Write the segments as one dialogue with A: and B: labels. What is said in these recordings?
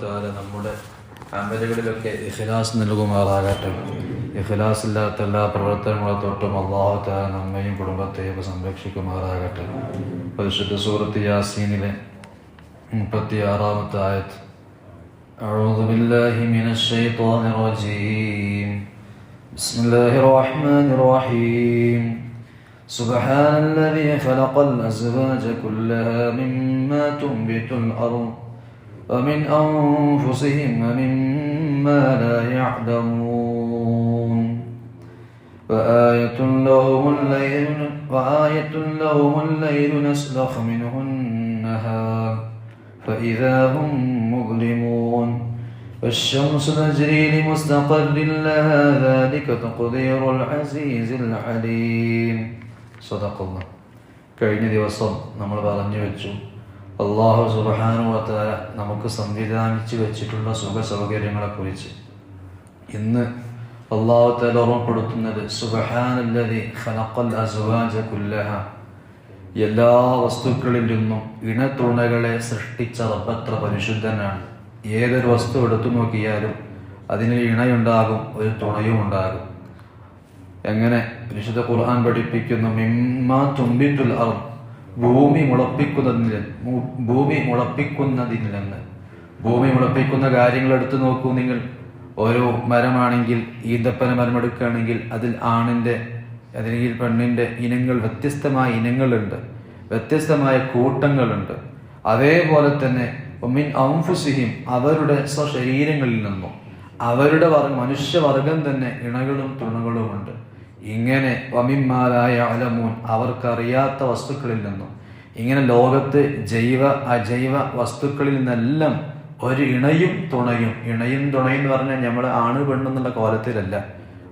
A: സുബാനുവത്താല നമ്മുടെ അമലുകളിലൊക്കെ ഇഖ്ലാസ് നൽകുമാറാകട്ടെ ഇഖ്ലാസ് ഇല്ലാത്ത എല്ലാ പ്രവർത്തനങ്ങളെ തൊട്ടും അള്ളാഹുത്താല നമ്മയും കുടുംബത്തെയും സംരക്ഷിക്കുമാറാകട്ടെ പരിശുദ്ധ സൂറത്ത് യാസീനിലെ മുപ്പത്തി ആറാമത്തെ ആയത്ത് أعوذ بالله من الشيطان الرجيم بسم الله الرحمن الرحيم سبحان الذي خلق الأزواج كلها مما تنبت الأرض ومن أنفسهم ومما لا يعلمون وآية لهم الليل وآية لهم الليل نسلخ منه النهار فإذا هم مظلمون والشمس تجري لمستقر لها ذلك تقدير العزيز العليم صدق الله കഴിഞ്ഞ ദിവസം നമ്മൾ പറഞ്ഞു വെച്ചു അള്ളാഹു സുബാനുവത്താല നമുക്ക് സംവിധാനിച്ചു വെച്ചിട്ടുള്ള സുഖ സൗകര്യങ്ങളെക്കുറിച്ച് ഇന്ന് അള്ളാഹു താല ഓർമ്മപ്പെടുത്തുന്നത് സുബഹാനല്ലതി ഖലഖൽ അസ്വാജ എല്ലാ വസ്തുക്കളിൽ നിന്നും ഇണതുണകളെ സൃഷ്ടിച്ച റബ്ബത്ര പരിശുദ്ധനാണ്. ഏതൊരു വസ്തു എടുത്തു നോക്കിയാലും അതിന് ഇണയുണ്ടാകും ഒരു തുണയും ഉണ്ടാകും. എങ്ങനെ? പരിശുദ്ധ ഖുർആൻ പഠിപ്പിക്കുന്നു മിമ്മ തുമ്പിറ്റുൽ അർ ഭൂമി മുളപ്പിക്കുന്നതിൽ ഭൂമി മുളപ്പിക്കുന്നതിൽ നിന്ന് ഭൂമി മുളപ്പിക്കുന്ന കാര്യങ്ങൾ എടുത്തു നോക്കൂ നിങ്ങൾ. ഓരോ മരമാണെങ്കിൽ ഈന്തപ്പന മരം എടുക്കുകയാണെങ്കിൽ അതിൽ ആണിന്റെ അല്ലെങ്കിൽ പെണ്ണിന്റെ ഇനങ്ങൾ വ്യത്യസ്തമായ ഇനങ്ങളുണ്ട്. വ്യത്യസ്തമായ കൂട്ടങ്ങളുണ്ട്. അതേപോലെ തന്നെ ഒമിൻ ഔംഫുസിഹിം അവരുടെ സ്വശരീരങ്ങളിൽ നിന്നും. അവരുടെ വർഗം മനുഷ്യവർഗം തന്നെ ഇണകളും തുണകളുമുണ്ട്. ഇങ്ങനെ വമിന്മാരായ അലമൂൻ അവർക്കറിയാത്ത വസ്തുക്കളിൽ നിന്നും ഇങ്ങനെ ലോകത്ത് ജൈവ അജൈവ വസ്തുക്കളിൽ നിന്നെല്ലാം ഒരു ഇണയും തുണയും ഇണയും തുണയും എന്ന് പറഞ്ഞാൽ നമ്മൾ ആണ് പെണ്ണെന്നുള്ള കോലത്തിലല്ല.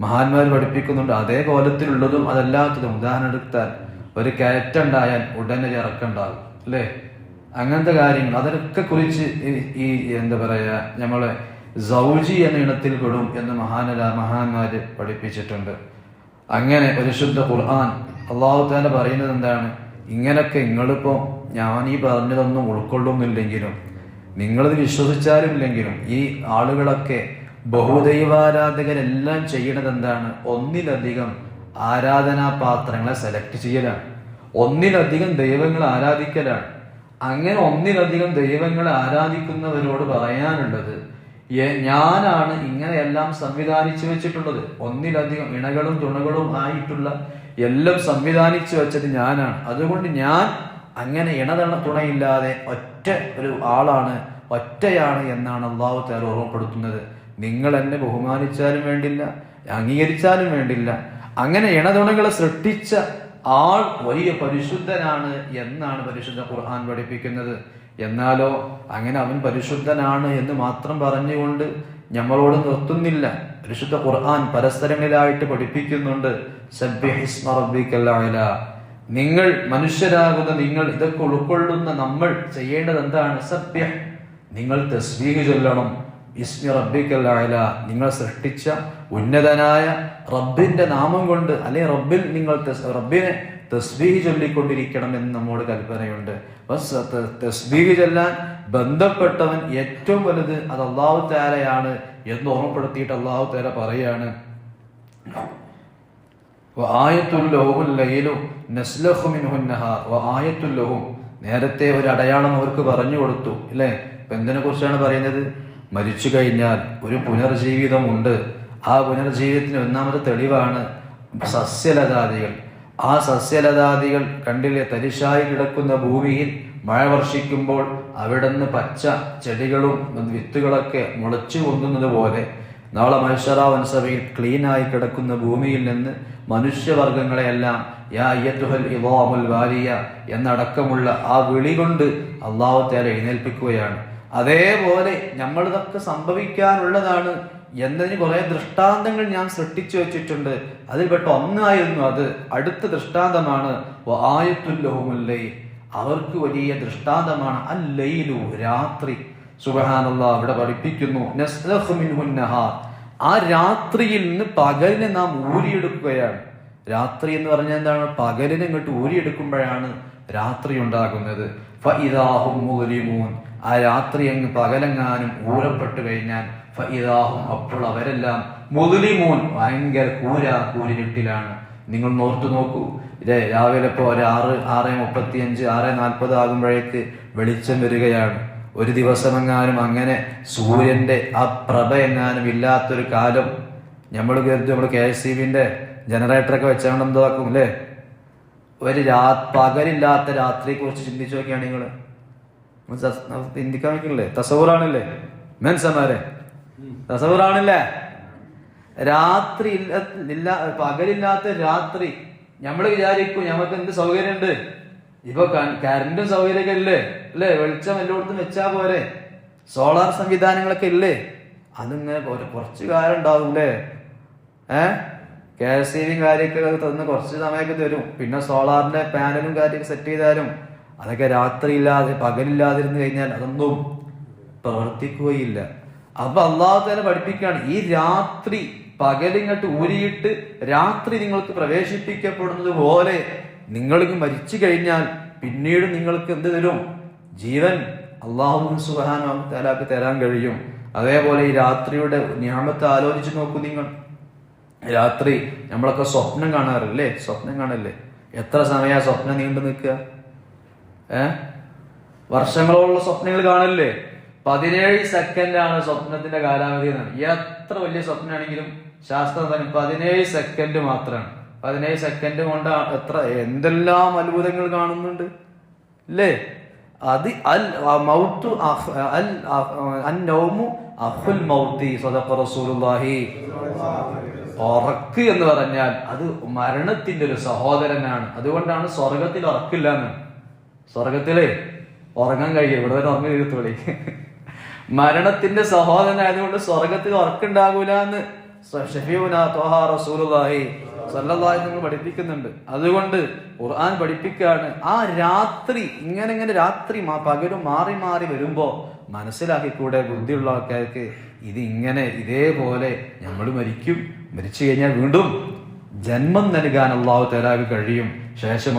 A: മഹാന്മാർ പഠിപ്പിക്കുന്നുണ്ട് അതേ കോലത്തിലുള്ളതും അതല്ലാത്തതും. ഉദാഹരണം എടുത്താൽ ഒരു കയറ്റുണ്ടായാൽ ഉടനെ ഇറക്കുണ്ടാകും അല്ലേ? അങ്ങനത്തെ കാര്യങ്ങൾ അതിനൊക്കെ കുറിച്ച് ഈ- എന്താ പറയാ നമ്മളെ സൗജി എന്ന ഇണത്തിൽ പെടും എന്ന് മഹാനല മഹാന്മാര് പഠിപ്പിച്ചിട്ടുണ്ട്. അങ്ങനെ പരിശുദ്ധ ഖുർആൻ അള്ളാഹു താല പറയുന്നത് എന്താണ്? ഇങ്ങനൊക്കെ നിങ്ങളിപ്പോ ഞാൻ ഈ പറഞ്ഞതൊന്നും ഉൾക്കൊള്ളുന്നില്ലെങ്കിലും നിങ്ങളിത് വിശ്വസിച്ചാലും ഇല്ലെങ്കിലും ഈ ആളുകളൊക്കെ ബഹുദൈവാരാധകരെല്ലാം ചെയ്യണത് എന്താണ്? ഒന്നിലധികം ആരാധനാ പാത്രങ്ങളെ സെലക്ട് ചെയ്യലാണ്. ഒന്നിലധികം ദൈവങ്ങളെ ആരാധിക്കലാണ്. അങ്ങനെ ഒന്നിലധികം ദൈവങ്ങളെ ആരാധിക്കുന്നവരോട് പറയാനുള്ളത് "എ- ഞാനാണ് ഇങ്ങനെയെല്ലാം സംവിധാനിച്ചു വെച്ചിട്ടുള്ളത്. ഒന്നിലധികം ഇണകളും തുണകളും ആയിട്ടുള്ള എല്ലാം സംവിധാനിച്ചു വെച്ചത് ഞാനാണ്. അതുകൊണ്ട് ഞാൻ അങ്ങനെ ഇണതണ തുണയില്ലാതെ ഒറ്റ ഒരു ആളാണ് ഒറ്റയാണ് എന്നാണ് അള്ളാഹു താല ഓർമ്മപ്പെടുത്തുന്നത്. നിങ്ങൾ എന്നെ ബഹുമാനിച്ചാലും വേണ്ടില്ല അംഗീകരിച്ചാലും വേണ്ടില്ല. അങ്ങനെ ഇണതുണകളെ സൃഷ്ടിച്ച ആൾ വലിയ പരിശുദ്ധനാണ് എന്നാണ് പരിശുദ്ധ ഖുർആൻ പഠിപ്പിക്കുന്നത്. എന്നാലോ അങ്ങനെ അവൻ പരിശുദ്ധനാണ് എന്ന് മാത്രം പറഞ്ഞുകൊണ്ട് നമ്മളോട് നിർത്തുന്നില്ല. പരിശുദ്ധ ഖുർആൻ പരസ്പരങ്ങളിലായിട്ട് പഠിപ്പിക്കുന്നുണ്ട്. നിങ്ങൾ മനുഷ്യരാകുന്ന നിങ്ങൾ ഇതൊക്കെ ഉൾക്കൊള്ളുന്ന നമ്മൾ ചെയ്യേണ്ടത് എന്താണ്? സഭ്യ നിങ്ങൾ തസ്ബീഹ് ചൊല്ലണം. ഇസ്മി റബ്ബിക്കൽ അഅ്ല. നിങ്ങൾ സൃഷ്ടിച്ച ഉന്നതനായ റബ്ബിന്റെ നാമം കൊണ്ട് അല്ലെ റബ്ബിൽ നിങ്ങൾ റബ്ബിനെ തസ്ബീഹ് ചൊല്ലിക്കൊണ്ടിരിക്കണം എന്ന് നമ്മോട് കൽപ്പനയുണ്ട്. തസ്ബീഹ് ചൊല്ലാൻ ബന്ധപ്പെട്ടവൻ ഏറ്റവും വലുത് അത് അള്ളാഹു താലയാണ് എന്ന് ഓർമ്മപ്പെടുത്തിയിട്ട് അള്ളാഹു താല പറയാണ്. നേരത്തെ ഒരു അടയാളം അവർക്ക് പറഞ്ഞു കൊടുത്തു അല്ലേ? ഇപ്പൊ എന്തിനെ കുറിച്ചാണ് പറയുന്നത്? മരിച്ചു കഴിഞ്ഞാൽ ഒരു പുനർജീവിതമുണ്ട്. ആ പുനർജീവിതത്തിന് ഒന്നാമത്തെ തെളിവാണ് സസ്യലതാദികൾ. ആ സസ്യലതാദികൾ കണ്ടിലെ തരിശായി കിടക്കുന്ന ഭൂമിയിൽ മഴ വർഷിക്കുമ്പോൾ അവിടെ നിന്ന് പച്ച ചെടികളും വിത്തുകളൊക്കെ മുളച്ചു പൊങ്ങുന്നത് പോലെ നാളെ മനുഷ്യറാവൻസഭയിൽ ക്ലീനായി കിടക്കുന്ന ഭൂമിയിൽ നിന്ന് മനുഷ്യവർഗങ്ങളെയെല്ലാം യാ അയ്യത്തുഹൽ ഇവാമുൽ വാലിയ എന്നടക്കമുള്ള ആ വിളി കൊണ്ട് അള്ളാഹു തേരെ എഴുന്നേൽപ്പിക്കുകയാണ്. അതേപോലെ നമ്മളിതൊക്കെ സംഭവിക്കാനുള്ളതാണ് എന്നതിന് കുറെ ദൃഷ്ടാന്തങ്ങൾ ഞാൻ സൃഷ്ടിച്ചു വെച്ചിട്ടുണ്ട്. അതിൽപ്പെട്ട ഒന്നായിരുന്നു അത്. അടുത്ത ദൃഷ്ടാന്തമാണ് ആയത്തുല്ലഹുമുല്ലൈ അവർക്ക് വലിയ ദൃഷ്ടാന്തമാണ്. അല്ലയിലു രാത്രി. സുബഹാനുള്ള അവിടെ പഠിപ്പിക്കുന്നു. ആ രാത്രിയിൽ നിന്ന് പകലിനെ നാം ഊരിയെടുക്കുകയാണ്. രാത്രി എന്ന് പറഞ്ഞാൽ എന്താണ്? പകലിനെ ഇങ്ങോട്ട് ഊരിയെടുക്കുമ്പോഴാണ് രാത്രി ഉണ്ടാകുന്നത്. ആ രാത്രി അങ്ങ് പകലെങ്ങാനും ഊരപ്പെട്ടു കഴിഞ്ഞാൽ ഫഇദാഹും അപ്പോൾ അവരെല്ലാം മുതലിമോൻ ഭയങ്കര കൂര കൂരിരുട്ടിലാണ്. നിങ്ങൾ നോർത്തു നോക്കൂ. ഇതേ രാവിലെ ഇപ്പോൾ ഒരു ആറ് ആറ് മുപ്പത്തി അഞ്ച് ആറ് നാൽപ്പത് ആകുമ്പോഴേക്ക് വെളിച്ചം വരികയാണ്. ഒരു ദിവസമെങ്ങാനും അങ്ങനെ സൂര്യന്റെ ആ പ്രഭ എങ്ങാനും ഇല്ലാത്തൊരു കാലം നമ്മൾ കരുതി. നമ്മൾ കെ എസ് സി ബിന്റെ ജനറേറ്ററൊക്കെ വെച്ചാണ്ട് എന്താക്കും അല്ലേ? ഒരു രാ പകലില്ലാത്ത രാത്രിയെ കുറിച്ച് ചിന്തിച്ചു നോക്കിയാണ് നിങ്ങൾ. ചിന്തിക്കാൻ വെക്കില്ലേ തസവൂറാണല്ലേ? മെൻസമാരെ. തസവൂറാണല്ലേ? രാത്രി ഇല്ല പകലില്ലാത്ത രാത്രി. നമ്മൾ വിചാരിക്കും നമുക്ക് എന്ത് സൗകര്യമുണ്ട് ഇപ്പൊ കറണ്ടും സൗകര്യമൊക്കെ ഇല്ലേ? അല്ലേ വെളിച്ചം എല്ലായിടത്തും വെച്ചാ പോരെ? സോളാർ സംവിധാനങ്ങളൊക്കെ ഇല്ലേ? അതിങ്ങനെ കുറച്ച് കാലം ഉണ്ടാവും അല്ലേ ഏ? കെ എസ് സി ബിയും തന്ന് കുറച്ച് സമയമൊക്കെ തരും. പിന്നെ സോളാറിന്റെ പാനലും കാര്യമൊക്കെ സെറ്റ് ചെയ്താലും അതൊക്കെ രാത്രി ഇല്ലാതെ പകലില്ലാതിരുന്നു കഴിഞ്ഞാൽ അതൊന്നും പ്രവർത്തിക്കുകയില്ല. അപ്പൊ അള്ളാഹു തന്നെ പഠിപ്പിക്കുകയാണ് ഈ രാത്രി പകലിങ്ങട്ട് ഊരിയിട്ട് രാത്രി നിങ്ങൾക്ക് പ്രവേശിപ്പിക്കപ്പെടുന്നത് പോലെ നിങ്ങൾക്ക് മരിച്ചു കഴിഞ്ഞാൽ പിന്നീട് നിങ്ങൾക്ക് എന്ത് തരും? ജീവൻ അള്ളാഹു സുഹാന തലാക്ക് തരാൻ കഴിയും. അതേപോലെ ഈ രാത്രിയുടെ ഞാമത്തെ ആലോചിച്ച് നോക്കൂ നിങ്ങൾ. രാത്രി നമ്മളൊക്കെ സ്വപ്നം കാണാറില്ലേ? സ്വപ്നം കാണല്ലേ? എത്ര സമയ സ്വപ്നം നീണ്ടു നിൽക്കുക? ഏ? വർഷങ്ങളോളം സ്വപ്നങ്ങൾ കാണില്ലേ? പതിനേഴ് ആണ് സ്വപ്നത്തിന്റെ കാലാവധി എന്നാണ്. എത്ര വലിയ സ്വപ്നമാണെങ്കിലും ശാസ്ത്രം തന്നെ പതിനേഴ് സെക്കൻഡ് മാത്രമാണ്. പതിനേഴ് സെക്കൻഡ് കൊണ്ട് എത്ര എന്തെല്ലാം അത്ഭുതങ്ങൾ കാണുന്നുണ്ട്. അല്ലേ അത് അൽ മൗത്തു അൽ അൻ നൗമു റസൂലുള്ളാഹി. ഉറക്ക് എന്ന് പറഞ്ഞാൽ അത് മരണത്തിന്റെ ഒരു സഹോദരനാണ്. അതുകൊണ്ടാണ് സ്വർഗത്തിൽ ഉറക്കില്ല എന്ന്. സ്വർഗത്തിലെ ഉറങ്ങാൻ കഴിയും. ഇവിടെ വരെ ഉറങ്ങി തീർത്തോളി മരണത്തിന്റെ സഹോദരനായതുകൊണ്ട് സ്വർഗത്തിൽ ഉറക്കുണ്ടാകൂല എന്ന് ഷഫീഉന ത്വഹ റസൂലുള്ളാഹി സല്ലല്ലാഹു അലൈഹി വസല്ലം പഠിപ്പിക്കുന്നുണ്ട്. അതുകൊണ്ട് ഖുർആൻ പഠിപ്പിക്കുകയാണ്. ആ രാത്രി ഇങ്ങനെ ഇങ്ങനെ രാത്രി പകലും മാറി മാറി വരുമ്പോ മനസ്സിലാക്കിക്കൂടെ ബുദ്ധിയുള്ള ആൾക്കാർക്ക് ഇത് ഇങ്ങനെ ഇതേപോലെ നമ്മൾ മരിക്കും. മരിച്ചു കഴിഞ്ഞാൽ വീണ്ടും ജന്മം നൽകാൻ അള്ളാഹു തലാക്ക് കഴിയും. ശേഷം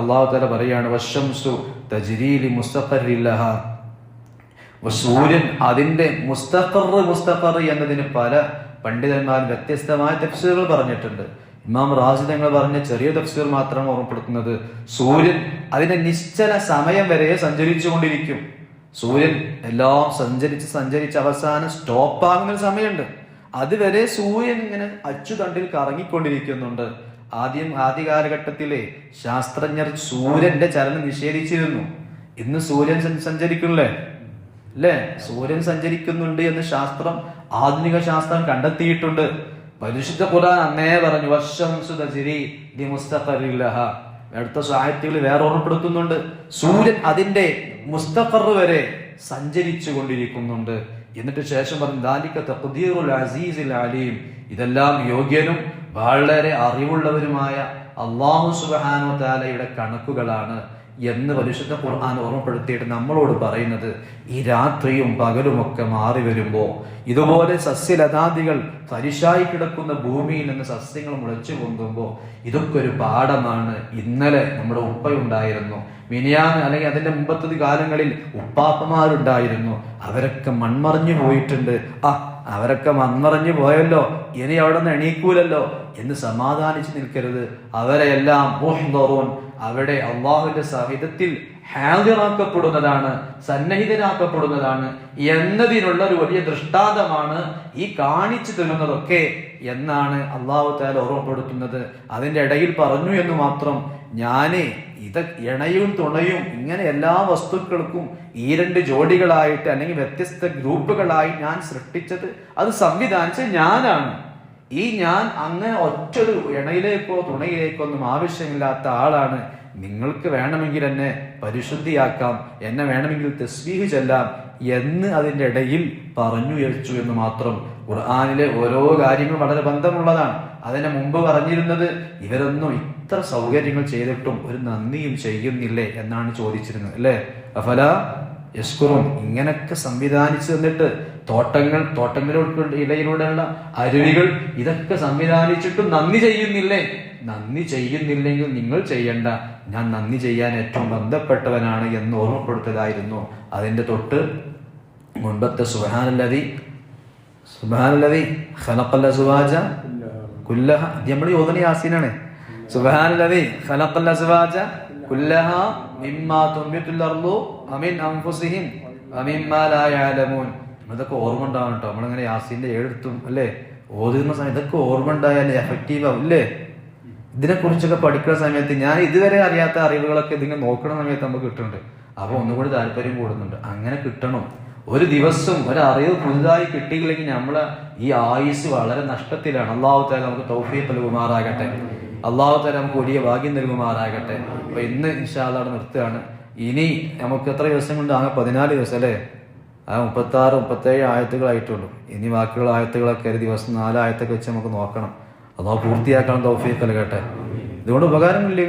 A: അള്ളാഹു തല പറയാണ് വശംസു തജിരീലി മുസ്തഖറില്ലഹ സൂര്യൻ അതിന്റെ മുസ്തഖർ മുസ്തഖർ എന്നതിന് പല പണ്ഡിതന്മാർ വ്യത്യസ്തമായ തഫ്സീറുകൾ പറഞ്ഞിട്ടുണ്ട്. ഇമാം റാസി തങ്ങൾ പറഞ്ഞ ചെറിയ തഫ്സീർ മാത്രമാണ് ഓർമ്മപ്പെടുത്തുന്നത്. സൂര്യൻ അതിന്റെ നിശ്ചല സമയം വരെ സഞ്ചരിച്ചുകൊണ്ടിരിക്കും. സൂര്യൻ എല്ലാം സഞ്ചരിച്ച് സഞ്ചരിച്ച് അവസാനം സ്റ്റോപ്പ് ആകുന്ന ഒരു സമയമുണ്ട്. അതുവരെ സൂര്യൻ ഇങ്ങനെ അച്ചുതണ്ടിൽ കറങ്ങിക്കൊണ്ടിരിക്കുന്നുണ്ട്. ആദ്യം ആദ്യ കാലഘട്ടത്തിലെ ശാസ്ത്രജ്ഞർ സൂര്യന്റെ ചലനം നിഷേധിച്ചിരുന്നു. ഇന്ന് സൂര്യൻ സഞ്ചരിക്കുന്നില്ലേ? അല്ലേ? സൂര്യൻ സഞ്ചരിക്കുന്നുണ്ട് എന്ന് ശാസ്ത്രം ആധുനിക ശാസ്ത്രം കണ്ടെത്തിയിട്ടുണ്ട്. പരിശുദ്ധ ഖുർആൻ അന്നേ പറഞ്ഞു വർഷം അടുത്ത സാഹിത്യങ്ങൾ വേറെ ഓർമ്മപ്പെടുത്തുന്നുണ്ട്. സൂര്യൻ അതിന്റെ മുസ്തഫർ വരെ സഞ്ചരിച്ചു കൊണ്ടിരിക്കുന്നുണ്ട് എന്നിട്ട് ശേഷം പറഞ്ഞു ദാലിക തഖ്ദീറുൽ അലീം. ഇതെല്ലാം യോഗ്യനും വളരെ അറിവുള്ളവരുമായ അള്ളാഹു സുബാനോ താലയുടെ കണക്കുകളാണ്. എന്ന് പരിശുദ്ധ ഖുർആൻ ഓർമ്മപ്പെടുത്തിയിട്ട് നമ്മളോട് പറയുന്നത് ഈ രാത്രിയും പകലുമൊക്കെ മാറി വരുമ്പോൾ ഇതുപോലെ സസ്യലതാദികൾ തരിശായി കിടക്കുന്ന ഭൂമിയിൽ നിന്ന് സസ്യങ്ങൾ മുളച്ചു കൊണ്ടുമ്പോൾ ഇതൊക്കെ ഒരു പാഠമാണ്. ഇന്നലെ നമ്മുടെ ഉപ്പയുണ്ടായിരുന്നു. മിനിയാന്ന് അല്ലെങ്കിൽ അതിന്റെ മുമ്പത്തത് കാലങ്ങളിൽ ഉപ്പാപ്പമാരുണ്ടായിരുന്നു. അവരൊക്കെ മൺമറിഞ്ഞു പോയിട്ടുണ്ട്. ആ അവരൊക്കെ മൺമറഞ്ഞു പോയല്ലോ. ഇനി അവിടെ നിന്ന് എണീക്കൂലല്ലോ. എന്ന് സമാധാനിച്ച് നിൽക്കരുത്. അവരെയെല്ലാം മുഹ്ദറൂൻ അവിടെ അള്ളാഹുവിന്റെ സഹിതത്തിൽ ഹാജരാക്കപ്പെടുന്നതാണ് സന്നിഹിതനാക്കപ്പെടുന്നതാണ് എന്നതിനുള്ള ഒരു വലിയ ദൃഷ്ടാന്തമാണ് ഈ കാണിച്ചു തരുന്നതൊക്കെ എന്നാണ് അള്ളാഹു താല ഓർമ്മപ്പെടുത്തുന്നത്. അതിന്റെ ഇടയിൽ പറഞ്ഞു എന്ന് മാത്രം ഞാൻ ഇത് ഇണയും തുണയും ഇങ്ങനെ എല്ലാ വസ്തുക്കൾക്കും ഈ രണ്ട് ജോഡികളായിട്ട് അല്ലെങ്കിൽ വ്യത്യസ്ത ഗ്രൂപ്പുകളായി ഞാൻ സൃഷ്ടിച്ചത്. അത് സംവിധാനിച്ചത് ഞാനാണ്. ഈ ഞാൻ അങ്ങനെ ഒറ്റൊരു ഇണയിലേക്കോ തുണയിലേക്കോ ഒന്നും ആവശ്യമില്ലാത്ത ആളാണ്. നിങ്ങൾക്ക് വേണമെങ്കിൽ എന്നെ പരിശുദ്ധിയാക്കാം. എന്നെ വേണമെങ്കിൽ തസ്ബീഹ് ചെല്ലാം എന്ന് അതിന്റെ ഇടയിൽ പറഞ്ഞുയർച്ചു എന്ന് മാത്രം ഖുർആാനിലെ ഓരോ കാര്യങ്ങളും വളരെ ബന്ധമുള്ളതാണ്. അതിന് മുമ്പ് പറഞ്ഞിരുന്നത് ഇവരൊന്നും ഇത്ര സൗകര്യങ്ങൾ ചെയ്തിട്ടും ഒരു നന്ദിയും ചെയ്യുന്നില്ലേ എന്നാണ് ചോദിച്ചിരുന്നത് അല്ലേ? അഫല യസ്കുറും ഇങ്ങനൊക്കെ സംവിധാനിച്ചു തന്നിട്ട് തോട്ടങ്ങൾ തോട്ടങ്ങളിലൂടെ ഇടയിലൂടെയുള്ള അരുവികൾ ഇതൊക്കെ സംവിധാനിച്ചിട്ടും നന്ദി ചെയ്യുന്നില്ലേ? നന്ദി ചെയ്യുന്നില്ലെങ്കിൽ നിങ്ങൾ ചെയ്യണ്ട. ഞാൻ നന്ദി ചെയ്യാൻ ഏറ്റവും ബന്ധപ്പെട്ടവനാണ് എന്ന് ഓർമ്മപ്പെടുത്തലായിരുന്നു. അതിന്റെ തൊട്ട് മുൻപത്തെ സുഹാനല്ലതി സുബാനല്ലതി ഖലഖൽ അസ്വാജ കുല്ലഹ നമ്മൾ യോധന യാസീനാണ്. സുബാനല്ലതി ഖലഖൽ അസ്വാജ കുല്ലഹ മിമ്മാ തുംബിത്തുൽ അർളു അമിൻ അൻഫുസിഹിം അമിമ്മാ ലാ യഅലമൂൻ ഇതൊക്കെ ഓർമ്മ ഉണ്ടാവണം കേട്ടോ. നമ്മളിങ്ങനെ യാസീന്റെ ഏഴെടുത്തും അല്ലേ? ഓതുന്ന സമയം ഇതൊക്കെ ഓർമ്മ ഉണ്ടായാലേ എഫക്റ്റീവ് ആവും അല്ലേ ഇതിനെ കുറിച്ചൊക്കെ പഠിക്കുന്ന സമയത്ത് ഞാൻ ഇതുവരെ അറിയാത്ത അറിവുകളൊക്കെ ഇതിങ്ങനെ നോക്കുന്ന സമയത്ത് നമുക്ക് കിട്ടുന്നുണ്ട്. അപ്പൊ ഒന്നുകൂടി താല്പര്യം കൂടുന്നുണ്ട്. അങ്ങനെ കിട്ടണം. ഒരു ദിവസം ഒരറിവ് പുതുതായി കിട്ടിയില്ലെങ്കിൽ നമ്മളെ ഈ ആയുസ് വളരെ നഷ്ടത്തിലാണ്. അള്ളാഹു താല നമുക്ക് തൗഫീഖ് നൽകുമാറാകട്ടെ. അള്ളാഹു താല നമുക്ക് വലിയ ഭാഗ്യം നൽകുമാറാകട്ടെ. അപ്പൊ ഇന്ന് ഇൻഷാല്ലാടെ നിർത്തുകയാണ്. ഇനി നമുക്ക് എത്ര ദിവസം കൊണ്ട് ആകെ പതിനാല് ദിവസം അല്ലേ? ആ മുപ്പത്തി ആറ് മുപ്പത്തേഴ് ആയത്തുകളായിട്ടുള്ളൂ ഇനി ബാക്കിയുള്ള ആയത്തുകളൊക്കെ ഒരു ദിവസം നാലായത്തൊക്കെ വെച്ച് നമുക്ക് നോക്കണം. അതോ പൂർത്തിയാക്കണം തൗഫീഖ് നൽകട്ടെ. ഇതുകൊണ്ട് ഉപകാരമില്ലേ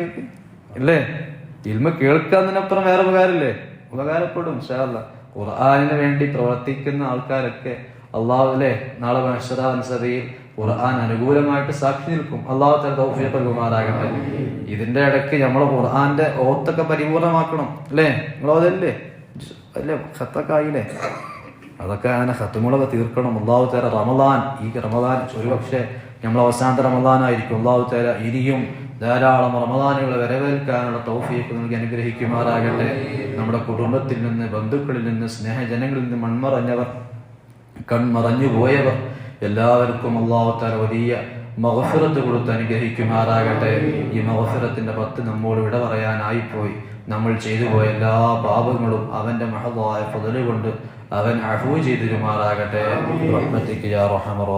A: ഇല്ലേ? ഇൽമ കേൾക്കാന്നതിനപ്പുറം വേറെ ഉപകാരമില്ലേ? ഉപകാരപ്പെടും ഇൻഷാല്ല ഖുർആാനിന് വേണ്ടി പ്രവർത്തിക്കുന്ന ആൾക്കാരൊക്കെ അള്ളാഹുലെ നാളെ മനുഷ്യതാനുസരിയിൽ ഖുർആൻ അനുകൂലമായിട്ട് സാക്ഷി നിൽക്കും. അള്ളാഹു തൗഫീഖ് ഇതിന്റെ ഇടയ്ക്ക് നമ്മൾ ഖുർആന്റെ ഓത്തൊക്കെ പരിപൂർണമാക്കണം അല്ലേ? നിങ്ങളോതല്ലേ അല്ലേ? ഖത്തൊക്കെ അതൊക്കെ അങ്ങനെ ഖത്തുമുളക് തീർക്കണം. അള്ളാഹു തേര റമദാൻ ഈ റമദാൻ ഒരുപക്ഷെ നമ്മൾ അവസാനത്തെ റമദാനായിരിക്കും. അള്ളാഹു തേര ഇനിയും ധാരാളം റമദാനുകളെ വരവേൽക്കാനുള്ള തൗഫീഖ് നൽകി അനുഗ്രഹിക്കുമാറാകട്ടെ. നമ്മുടെ കുടുംബത്തിൽ നിന്ന് ബന്ധുക്കളിൽ നിന്ന് സ്നേഹജനങ്ങളിൽ നിന്ന് മൺമറഞ്ഞവർ കൺമറഞ്ഞു പോയവർ എല്ലാവർക്കും അള്ളാഹു താല വലിയ മഹഫിറത്ത് കൊടുത്ത് അനുഗ്രഹിക്കുമാറാകട്ടെ. ഈ മഹഫിറത്തിന്റെ പത്ത് നമ്മോട് വിട പറയാനായിപ്പോയി. നമ്മൾ ചെയ്തു പോയ എല്ലാ പാപങ്ങളും അവന്റെ മഹതായ പുതലുകൊണ്ട് അവൻ അഹു ചെയ്തിരുമാറാകട്ടെ.